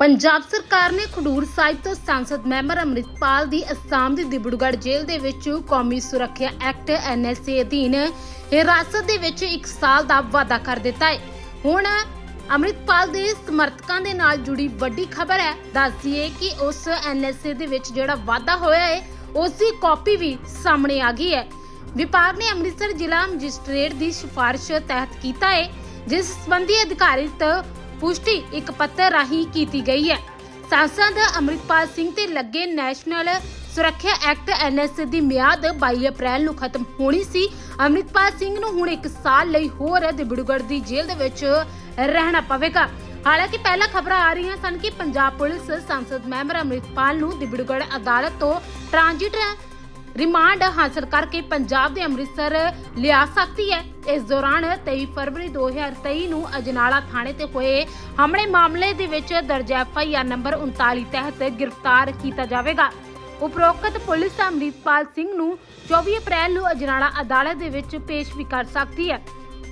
ਪੰਜਾਬ ਸਰਕਾਰ ਨੇ ਖਡੂਰ ਸਾਹਿਬ ਤੋਂ ਸੰਸਦ ਮੈਂਬਰ ਅੰਮ੍ਰਿਤਪਾਲ ਦੀ ਅਸਾਮ ਦੀ ਦਿਬੜੂਗੜ੍ਹ ਜੇਲ੍ਹ ਦੇ ਵਿੱਚ ਕੌਮੀ ਸੁਰੱਖਿਆ ਐਕਟ ਐਨਐਸਏ ਅਧੀਨ ਹਿਰਾਸਤ ਦੇ ਵਿੱਚ 1 ਸਾਲ ਦਾ ਵਾਅਦਾ ਕਰ ਦਿੱਤਾ ਹੈ। ਹੁਣ ਅੰਮ੍ਰਿਤਪਾਲ ਦੇ ਸਮਰਥਕਾਂ ਦੇ ਨਾਲ ਜੁੜੀ ਵੱਡੀ ਖਬਰ ਹੈ। ਦੱਸਦੀਏ ਕਿ ਉਸ ਐਨਐਸਏ ਦੇ ਵਿੱਚ ਜਿਹੜਾ ਵਾਅਦਾ ਹੋਇਆ ਹੈ, ਉਸ ਦੀ ਕਾਪੀ ਵੀ ਸਾਹਮਣੇ ਆ ਗਈ ਹੈ। ਵਿਭਾਗ ਨੇ ਅੰਮ੍ਰਿਤਸਰ ਜ਼ਿਲ੍ਹਾ ਮੈਜਿਸਟ੍ਰੇਟ ਦੀ ਸਿਫਾਰਿਸ਼ ਤਹਿਤ ਕੀਤਾ ਹੈ, ਜਿਸ ਸੰਬੰਧੀ ਅਧਿਕਾਰਿਤ ਪੁਸ਼ਟੀ ਇੱਕ ਪੱਤਰ ਰਾਹੀਂ ਕੀਤੀ ਗਈ ਹੈ। ਸੰਸਦ ਅੰਮ੍ਰਿਤਪਾਲ ਸਿੰਘ ਤੇ ਲੱਗੇ ਨੈਸ਼ਨਲ ਸੁਰੱਖਿਆ ਐਕਟ ਐਨਐਸਏ ਦੀ ਮਿਆਦ 22 ਅਪ੍ਰੈਲ ਨੂੰ ਖਤਮ ਹੋਣੀ ਸੀ। ਅੰਮ੍ਰਿਤਪਾਲ ਸਿੰਘ ਨੂੰ ਹੁਣ 1 ਸਾਲ ਲਈ ਹੋਰ ਦਿਬੜੂਗੜ੍ਹ ਦੀ ਜੇਲ੍ਹ ਦੇ ਵਿੱਚ ਰਹਿਣਾ ਪਵੇਗਾ। ਹਾਲਾਂਕਿ ਪਹਿਲਾਂ ਖਬਰਾਂ ਆ ਰਹੀਆਂ ਸਨ ਕਿ ਪੰਜਾਬ ਪੁਲਿਸ ਸੰਸਦ ਮੈਂਬਰ ਅੰਮ੍ਰਿਤਪਾਲ ਨੂੰ ਦਿਬੜੂਗੜ੍ਹ ਅਦਾਲਤ ਤੋਂ ਟ੍ਰਾਂਜ਼ਿਟ ਰਿਮਾਂਡ ਹਾਸਲ ਕਰਕੇ ਪੰਜਾਬ ਦੇ ਅੰਮ੍ਰਿਤਸਰ ਲਿਆ ਸਕਦੀ ਹੈ। ਇਸ ਦੌਰਾਨ 23 ਫਰਵਰੀ 2023 ਨੂੰ ਅਜਨਾਲਾ ਥਾਣੇ ਤੇ ਹੋਏ ਹਮਲੇ ਮਾਮਲੇ ਦੇ ਵਿੱਚ ਦਰਜ ਐਫਆਈਆਰ ਨੰਬਰ 39 ਤਹਿਤ ਗ੍ਰਿਫਤਾਰ ਕੀਤਾ ਜਾਵੇਗਾ। ਉਪਰੋਕਤ ਪੁਲਿਸ ਅੰਮ੍ਰਿਤਪਾਲ ਸਿੰਘ ਨੂੰ 24 ਅਪ੍ਰੈਲ ਨੂੰ ਅਜਨਾਲਾ ਅਦਾਲਤ ਦੇ ਵਿੱਚ ਪੇਸ਼ ਵੀ ਕਰ ਸਕਦੀ ਹੈ।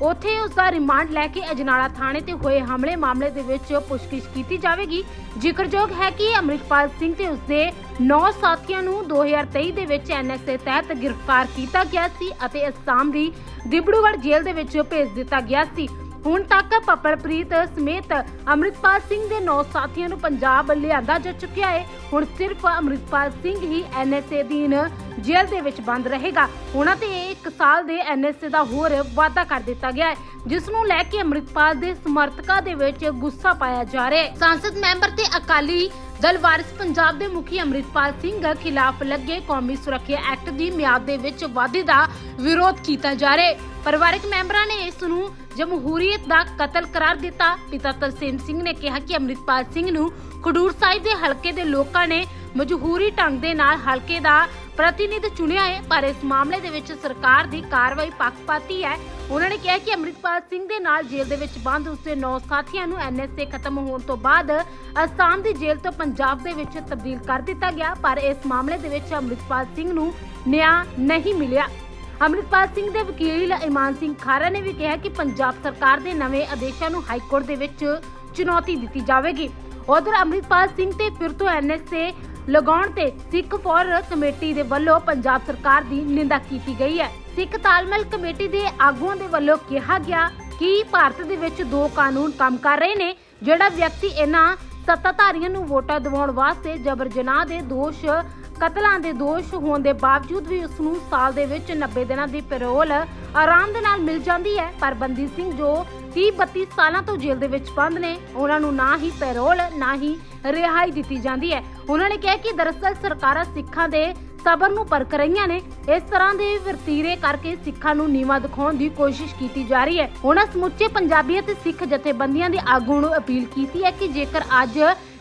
ਉੱਥੇ ਉਸ ਦਾ ਰਿਮਾਂਡ ਲੈ ਕੇ ਅਜਨਾਲਾ ਥਾਣੇ ਤੇ ਹੋਏ ਹਮਲੇ ਮਾਮਲੇ ਦੇ ਵਿੱਚ ਪੁੱਛਗਿੱਛ ਕੀਤੀ ਜਾਵੇਗੀ। ਜ਼ਿਕਰਯੋਗ ਹੈ ਕਿ ਅੰਮ੍ਰਿਤਪਾਲ ਸਿੰਘ ਤੇ ਉਸਦੇ 9 ਸਾਥੀਆਂ ਨੂੰ 2023 ਦੇ ਵਿੱਚ ਐਨਐਸਏ ਤਹਿਤ ਗ੍ਰਿਫਤਾਰ ਕੀਤਾ ਗਿਆ ਸੀ ਅਤੇ ਅਸਾਮ ਦੀ ਦਿਬੜੂਗੜ੍ਹ ਜੇਲ੍ਹ ਦੇ ਵਿੱਚ ਭੇਜ ਦਿੱਤਾ ਗਿਆ ਸੀ। ਹੁਣ ਤੱਕ ਪਪਲਪ੍ਰੀਤ ਸਮੇਤ ਅੰਮ੍ਰਿਤਪਾਲ ਸਿੰਘ ਦੇ 9 ਸਾਥੀਆਂ ਨੂੰ ਪੰਜਾਬ ਲਿਆਂਦਾ ਜਾ ਚੁੱਕਿਆ ਹੈ। ਹੁਣ ਸਿਰਫ ਅੰਮ੍ਰਿਤਪਾਲ ਸਿੰਘ ਹੀ ਐਨਐਸਏ ਅਧੀਨ ਜੇਲ੍ਹ ਦੇ ਵਿੱਚ ਬੰਦ ਰਹੇਗਾ। ਉਹਨਾਂ ਤੇ 1 ਸਾਲ ਦੇ ਐਨਐਸਏ ਦਾ ਹੋਰ ਵਾਅਦਾ ਕਰ ਦਿੱਤਾ ਗਿਆ ਹੈ, ਜਿਸ ਨੂੰ ਲੈ ਕੇ ਅੰਮ੍ਰਿਤਪਾਲ ਦੇ ਸਮਰਥਕਾਂ ਦੇ ਵਿੱਚ ਗੁੱਸਾ ਪਾਇਆ ਜਾ ਰਿਹਾ ਹੈ। ਸੰਸਦ ਮੈਂਬਰ ਤੇ ਅਕਾਲੀ ਦਲ ਵਾਰਿਸ ਪੰਜਾਬ ਦੇ ਮੁਖੀ ਅੰਮ੍ਰਿਤਪਾਲ ਸਿੰਘ ਖਿਲਾਫ ਲੱਗੇ ਕੌਮੀ ਸੁਰੱਖਿਆ ਐਕਟ ਦੀ ਮਿਆਦ ਦੇ ਵਿੱਚ ਵਾਧੇ ਦਾ ਵਿਰੋਧ ਕੀਤਾ ਜਾ ਰਿਹਾ ਪਰਿਵਾਰਕ ਮੈਂਬਰਾਂ ਨੇ ਇਸ ਨੂੰ ਜਮਹੂਰੀਅਤ ਦਾ ਕਤਲ ਕਰਾਰ ਦਿੱਤਾ। ਪਿਤਾ ਤਰਸੇਮ ਸਿੰਘ ਨੇ ਕਿਹਾ ਕਿ ਅੰਮ੍ਰਿਤਪਾਲ ਸਿੰਘ ਨੂੰ ਖਡੂਰ ਸਾਹਿਬ ਦੇ ਹਲਕੇ ਦੇ ਲੋਕਾਂ ਨੇ ਮਜਬੂਰੀ ਢੰਗ ਦੇ ਨਾਲ ਹਲਕੇ ਦਾ ਪ੍ਰਤੀਨਿਧ ਚੁਣਿਆ ਹੈ, ਪਰ ਇਸ ਮਾਮਲੇ ਦੇ ਵਿੱਚ ਸਰਕਾਰ ਦੀ ਕਾਰਵਾਈ ਪੱਖਪਾਤੀ ਹੈ। ਉਹਨਾਂ ਨੇ ਕਿਹਾ ਕਿ ਅੰਮ੍ਰਿਤਪਾਲ ਸਿੰਘ ਦੇ ਨਾਲ ਜੇਲ੍ਹ ਦੇ ਵਿੱਚ ਬੰਦ ਉਸਦੇ 9 ਸਾਥੀਆਂ ਨੂੰ ਐਨਐਸਏ ਖਤਮ ਹੋਣ ਤੋਂ ਬਾਅਦ ਅਸਾਮ ਦੀ ਜੇਲ੍ਹ ਤੋਂ ਪੰਜਾਬ ਦੇ ਵਿੱਚ ਤਬਦੀਲ ਕਰ ਦਿੱਤਾ ਗਿਆ, ਪਰ ਇਸ ਮਾਮਲੇ ਦੇ ਵਿੱਚ ਅੰਮ੍ਰਿਤਪਾਲ ਸਿੰਘ ਨੂੰ ਨਿਆਂ ਨਹੀਂ ਮਿਲਿਆ। ਅੰਮ੍ਰਿਤਪਾਲ ਸਿੰਘ ਦੇ ਵਕੀਲ ਇਮਾਨ ਸਿੰਘ ਖਾਰਾ ਨੇ ਵੀ ਕਿਹਾ ਕਿ ਪੰਜਾਬ ਸਰਕਾਰ ਦੇ ਨਵੇਂ ਆਦੇਸ਼ਾਂ ਨੂੰ ਹਾਈ ਕੋਰਟ ਦੇ ਵਿੱਚ ਚੁਣੌਤੀ ਦਿੱਤੀ ਜਾਵੇਗੀ। ਉਧਰ ਅੰਮ੍ਰਿਤਪਾਲ ਸਿੰਘ ਤੇ ਫਿਰ ਤੋਂ ਐਨਐਸਏ ਲਗਾਉਣ ਤੇ ਸਿੱਖ ਫੋਰ ਕਮੇਟੀ ਦੇ ਵੱਲੋਂ ਪੰਜਾਬ ਸਰਕਾਰ ਦੀ ਨਿੰਦਾ ਕੀਤੀ ਗਈ ਹੈ। ਸਿੱਖ ਤਾਲਮੇਲ ਕਮੇਟੀ ਦੇ ਆਗੂਆਂ ਦੇ ਵੱਲੋਂ ਕਿਹਾ ਗਿਆ ਕਿ ਭਾਰਤ ਦੇ ਵਿੱਚ ਦੋ ਕਾਨੂੰਨ ਕੰਮ ਕਰ ਰਹੇ ਨੇ, ਜਿਹੜਾ ਵਿਅਕਤੀ ਇਹਨਾਂ ਸੱਤਾਧਾਰੀਆਂ ਨੂੰ ਵੋਟਾਂ ਦਿਵਾਉਣ ਵਾਸਤੇ ਜਬਰ ਜਨਾਹ ਦੇ ਦੋਸ਼, ਕਤਲਾਂ ਦੇ ਦੋਸ਼ ਹੋਣ ਦੇ ਬਾਵਜੂਦ ਵੀ ਉਸ ਨੂੰ ਸਾਲ ਦੇ ਵਿੱਚ 90 ਦਿਨਾਂ ਦੀ ਪੈਰੋਲ ਆਰਾਮ ਦੇ ਨਾਲ ਮਿਲ ਜਾਂਦੀ ਹੈ। ਪਰ ਬੰਦੀ ਸਿੰਘ ਜੋ 30 32 ਸਾਲਾਂ ਤੋਂ ਜੇਲ੍ਹ ਦੇ ਵਿੱਚ ਬੰਦ ਨੇ। ਉਹਨਾਂ ਨੂੰ ਨਾ ਹੀ ਪੈਰੋਲ, ਨਾ ਹੀ ਰਿਹਾਈ ਦਿੱਤੀ ਜਾਂਦੀ ਹੈ। ਉਹਨਾਂ ਨੇ ਕਿਹਾ ਕਿ ਦਰਅਸਲ ਸਰਕਾਰਾਂ ਸਿੱਖਾਂ ਦੇ ਸਬਰ ਨੂੰ ਪਰਖ ਰਹੀਆਂ ਨੇ। ਇਸ ਤਰ੍ਹਾਂ ਦੇ ਵਰਤੀਰੇ ਕਰਕੇ ਸਿੱਖਾਂ ਨੂੰ ਨੀਵਾ ਦਿਖਾਉਣ ਦੀ ਕੋਸ਼ਿਸ਼ ਕੀਤੀ ਜਾ ਰਹੀ ਹੈ। ਉਹਨਾਂ ਸਮੁੱਚੇ ਪੰਜਾਬੀ ਅਤੇ ਸਿੱਖ ਜਥੇਬੰਦੀਆਂ ਦੇ ਆਗੂ ਨੂੰ ਅਪੀਲ ਕੀਤੀ ਹੈ ਕਿ ਜੇਕਰ ਅੱਜ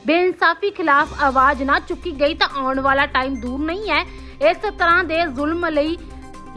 ਬੇਇਨਸਾਫੀ ਖਿਲਾਫ ਆਵਾਜ਼ ਨਾ ਚੁੱਕੀ ਗਈ ਤਾਂ ਆਉਣ ਵਾਲਾ ਟਾਈਮ ਦੂਰ ਨਹੀਂ ਹੈ। ਇਸ ਤਰ੍ਹਾਂ ਦੇ ਜ਼ੁਲਮ ਲਈ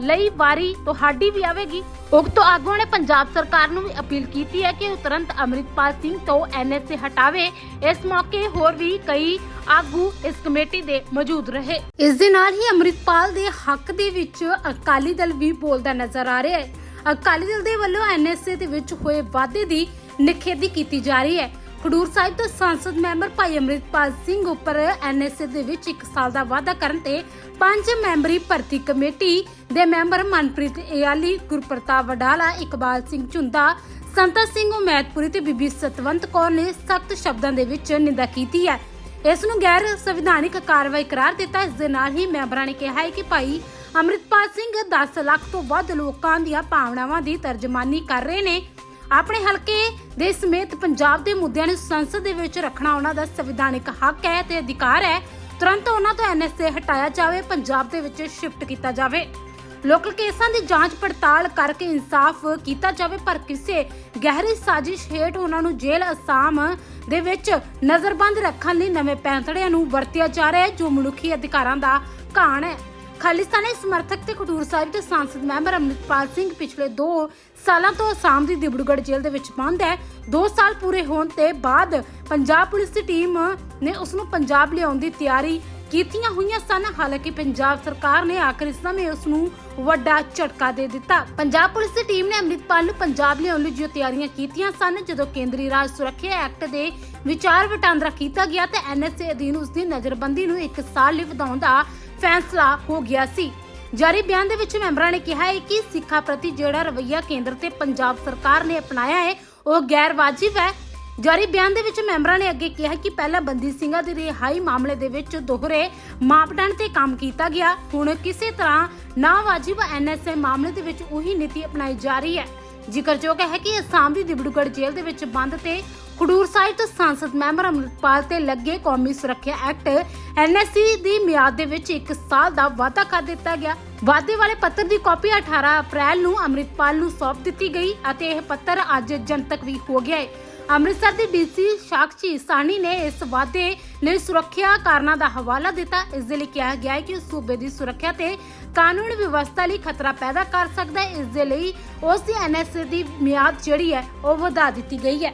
ਲਈ ਵਾਰੀ ਤੁਹਾਡੀ ਵੀ ਆਵੇਗੀ। ਉਕਤ ਆਗੂਆਂ ਨੇ ਪੰਜਾਬ ਸਰਕਾਰ ਨੂੰ ਵੀ ਅਪੀਲ ਕੀਤੀ ਹੈ ਕਿ ਉਹ ਤੁਰੰਤ ਅੰਮ੍ਰਿਤਪਾਲ ਸਿੰਘ ਤੋਂ ਐਨਐਸਏ ਹਟਾਵੇ। ਇਸ ਮੌਕੇ ਹੋਰ ਵੀ ਕਈ ਆਗੂ ਇਸ ਕਮੇਟੀ ਦੇ ਮੌਜੂਦ ਰਹੇ। ਇਸ ਦੇ ਨਾਲ ਹੀ ਅੰਮ੍ਰਿਤਪਾਲ ਦੇ ਹੱਕ ਦੇ ਵਿੱਚ ਅਕਾਲੀ ਦਲ ਵੀ ਬੋਲਦਾ ਨਜ਼ਰ ਆ ਰਿਹਾ ਹੈ। ਅਕਾਲੀ ਦਲ ਦੇ ਵੱਲੋਂ ਐਨਐਸਏ ਦੇ ਵਿੱਚ ਹੋਏ ਵਾਅਦੇ ਦੀ ਨਿਖੇਧੀ ਕੀਤੀ ਜਾ ਰਹੀ ਹੈ। ਖਡੂਰ ਸਾਹਿਬ ਤੋਂ ਸੰਸਦ ਮੈਂਬਰ ਭਾਈ ਅੰਮ੍ਰਿਤਪਾਲ ਸਿੰਘ ਉੱਪਰ ਐਨਐਸਏ ਦੇ ਵਿੱਚ 1 ਸਾਲ ਦਾ ਵਾਅਦਾ ਕਰਨ ਤੇ ਪੰਜ ਮੈਂਬਰੀ ਭਰਤੀ ਕਮੇਟੀ ਦੇ ਮੈਂਬਰ ਮਨਪ੍ਰੀਤ ਇਆਲੀ ਗੁਰਪ੍ਰਤਾਪ ਵਡਾਲਾ, ਇਕਬਾਲ ਸਿੰਘ ਝੁੰਦਾ, ਸੰਤਾ ਸਿੰਘ ਉਮੈਦਪੁਰੀ ਤੇ ਬੀਬੀ ਸਤਵੰਤ ਕੌਰ ਨੇ ਸਖਤ ਸ਼ਬਦਾਂ ਦੇ ਵਿੱਚ ਨਿੰਦਾ ਕੀਤੀ ਹੈ। ਇਸ ਨੂੰ ਗੈਰ ਸੰਵਿਧਾਨਿਕ ਕਾਰਵਾਈ ਕਰਾਰ ਦਿੱਤਾ। ਇਸ ਦੇ ਨਾਲ ਹੀ ਮੈਂਬਰਾਂ ਨੇ ਕਿਹਾ ਹੈ ਕਿ ਭਾਈ ਅੰਮ੍ਰਿਤਪਾਲ ਸਿੰਘ 10 ਲੱਖ ਤੋਂ ਵੱਧ ਲੋਕਾਂ ਦੀਆਂ ਭਾਵਨਾਵਾਂ ਦੀ ਤਰਜਮਾਨੀ ਕਰ ਰਹੇ ਨੇ। ਆਪਣੇ ਹਲਕੇ ਦੇ ਸਮੇਤ ਪੰਜਾਬ ਦੇ ਮੁੱਦਿਆਂ ਨੂੰ ਸੰਸਦ ਦੇ ਵਿੱਚ ਰੱਖਣਾ ਉਹਨਾਂ ਦਾ ਸੰਵਿਧਾਨਿਕ ਹੱਕ ਹੈ ਤੇ ਅਧਿਕਾਰ ਹੈ। ਤੁਰੰਤ ਉਹਨਾਂ ਤੋਂ ਐਨਐਸਏ ਹਟਾਇਆ ਜਾਵੇ, ਪੰਜਾਬ ਦੇ ਵਿੱਚ ਸ਼ਿਫਟ ਕੀਤਾ ਜਾਵੇ। ਲੋਕਲ ਕੇਸਾਂ ਦੀ ਜਾਂਚ ਪੜਤਾਲ ਕਰਕੇ ਇਨਸਾਫ ਕੀਤਾ ਜਾਵੇ, ਪਰ ਕਿਸੇ ਗਹਿਰੀ ਸਾਜ਼ਿਸ਼ ਹੇਠ ਉਹਨਾਂ ਨੂੰ ਜੇਲ੍ਹ ਅਸਾਮ ਦੇ ਵਿੱਚ ਨਜ਼ਰਬੰਦ ਰੱਖਣ ਲਈ ਨਵੇਂ ਪੈਂਤੜਿਆਂ ਨੂੰ ਵਰਤਿਆ ਜਾ ਰਿਹਾ ਹੈ, ਜੋ ਮਨੁੱਖੀ ਅਧਿਕਾਰਾਂ ਦਾ ਘਾਣ ਹੈ। ਖਾਲਿਸਤਾਨੀ ਸਮਰਥਕ ਤੇ ਖਡੂਰ ਸਾਹਿਬ ਦੇ ਸੰਸਦ ਮੈਂਬਰ ਅੰਮ੍ਰਿਤਪਾਲ ਸਿੰਘ ਪਿਛਲੇ 2 ਸਾਲਾਂ ਤੋਂ ਅਸਾਮ ਦੀ ਦਿਬੜੂਗੜ੍ਹ ਜੇਲ੍ਹ ਦੇ ਵਿੱਚ ਬੰਦ ਹੈ। 2 ਸਾਲ ਪੂਰੇ ਹੋਣ ਤੇ ਬਾਅਦ ਪੰਜਾਬ ਪੁਲਿਸ ਦੀ ਟੀਮ ਨੇ ਉਸ ਨੂੰ ਪੰਜਾਬ ਲਿਆਉਣ ਦੀ ਤਿਆਰੀ ਕੀਤੀਆਂ ਹੋਈਆਂ ਸਨ। ਹਾਲਾਂਕਿ ਪੰਜਾਬ ਸਰਕਾਰ ਨੇ ਆਖਰ ਸਮੇਂ ਉਸ ਨੂੰ ਵੱਡਾ ਝਟਕਾ ਦੇ ਦਿੱਤਾ। ਪੰਜਾਬ ਪੁਲਿਸ ਦੀ ਟੀਮ ਨੇ ਅੰਮ੍ਰਿਤਪਾਲ ਨੂੰ ਪੰਜਾਬ ਲਿਆਉਣ ਲਈ ਜੋ ਤਿਆਰੀਆਂ ਕੀਤੀਆਂ ਸਨ, ਜਦੋਂ ਕੇਂਦਰੀ ਰਾਜ ਸੁਰੱਖਿਆ ਐਕਟ ਦੇ ਵਿਚਾਰ ਵਟਾਂਦਰਾ ਕੀਤਾ ਗਿਆ ਤੇ ਐਨਐਸਏ ਅਧੀਨ ਉਸ ਦੀ ਨਜ਼ਰਬੰਦੀ ਨੂੰ 1 ਸਾਲ ਲਈ ਵਧਾਉਣ ਦਾ ਫੈਸਲਾ ਹੋ ਗਿਆ ਸੀ। ਜਾਰੀ ਬਿਆਨ ਦੇ ਵਿੱਚ ਮੈਂਬਰਾਂ ਨੇ ਕਿਹਾ ਹੈ ਕਿ ਸਿੱਖਾਂ ਪ੍ਰਤੀ ਜਿਹੜਾ ਰਵੱਈਆ ਕੇਂਦਰ ਤੇ ਪੰਜਾਬ ਸਰਕਾਰ ਨੇ ਅਪਣਾਇਆ ਹੈ, ਉਹ ਗੈਰ ਵਾਜਿਬ ਹੈ। ਜਾਰੀ ਬਿਆਨ ਦੇ ਵਿੱਚ ਮੈਂਬਰਾਂ ਨੇ ਅੱਗੇ ਕਿਹਾ ਕਿ ਪਹਿਲਾਂ ਬੰਦੀ ਸਿੰਘਾਂ ਦੀ ਰਿਹਾਈ ਮਾਮਲੇ ਦੇ ਵਿੱਚ ਦੋਹਰੇ ਮਾਪਦੰਡ ਤੇ ਕੰਮ ਕੀਤਾ ਗਿਆ। ਹੁਣ ਕਿਸੇ ਤਰ੍ਹਾਂ ਨਾ ਵਾਜਿਬ ਐਨਐਸਏ ਮਾਮਲੇ ਦੇ ਵਿੱਚ ਉਹੀ ਨੀਤੀ ਅਪਣਾਈ ਜਾ ਰਹੀ ਹੈ। ਜ਼ਿਕਰਯੋਗ ਹੈ ਕਿ ਅਸਾਮ ਦੀ ਦਿਬੜੂਗੜ੍ਹ ਜੇਲ੍ਹ ਦੇ ਵਿੱਚ ਬੰਦ ਤੇ ਖਡੂਰ ਸਾਹਿਬ ਤੋਂ ਸੰਸਦ ਮੈਂਬਰ ਅੰਮ੍ਰਿਤਪਾਲ ਤੇ ਲੱਗੇ ਕੌਮੀ ਸੁਰੱਖਿਆ ਐਕਟ ਐਨਐਸਸੀ ਦੀ ਮਿਆਦ ਦੇ ਵਿੱਚ 1 ਸਾਲ ਦਾ ਵਾਅਦਾ ਕਰ ਦਿੱਤਾ ਗਿਆ। ਵਾਅਦੇ ਵਾਲੇ ਪੱਤਰ ਦੀ ਕਾਪੀ 18 ਅਪ੍ਰੈਲ ਨੂੰ ਅੰਮ੍ਰਿਤਪਾਲ ਨੂੰ ਸੌਂਪ ਦਿੱਤੀ ਗਈ ਅਤੇ ਇਹ ਪੱਤਰ ਅੱਜ ਜਨਤਕ ਵੀ ਹੋ ਗਿਆ ਹੈ। ਅੰਮ੍ਰਿਤਸਰ ਦੀ ਡੀਸੀ ਸਾਕਸ਼ੀ ਸਾਨੀ ਨੇ ਇਸ ਵਾਅਦੇ ਲਈ ਸੁਰੱਖਿਆ ਕਾਰਨਾਂ ਦਾ ਹਵਾਲਾ ਦਿੱਤਾ। ਇਸ ਦੇ ਲਈ ਕਿਹਾ ਗਿਆ ਹੈ ਕਿ ਸੂਬੇ ਦੀ ਸੁਰੱਖਿਆ ਤੇ ਕਾਨੂੰਨ ਵਿਵਸਥਾ ਲਈ ਖਤਰਾ ਪੈਦਾ ਕਰ ਸਕਦਾ ਹੈ। ਇਸ ਦੇ ਲਈ ਉਸ ਦੀ ਐਨਐਸਏ ਦੀ ਮਿਆਦ ਜਿਹੜੀ ਹੈ, ਉਹ ਵਧਾ ਦਿੱਤੀ ਗਈ ਹੈ।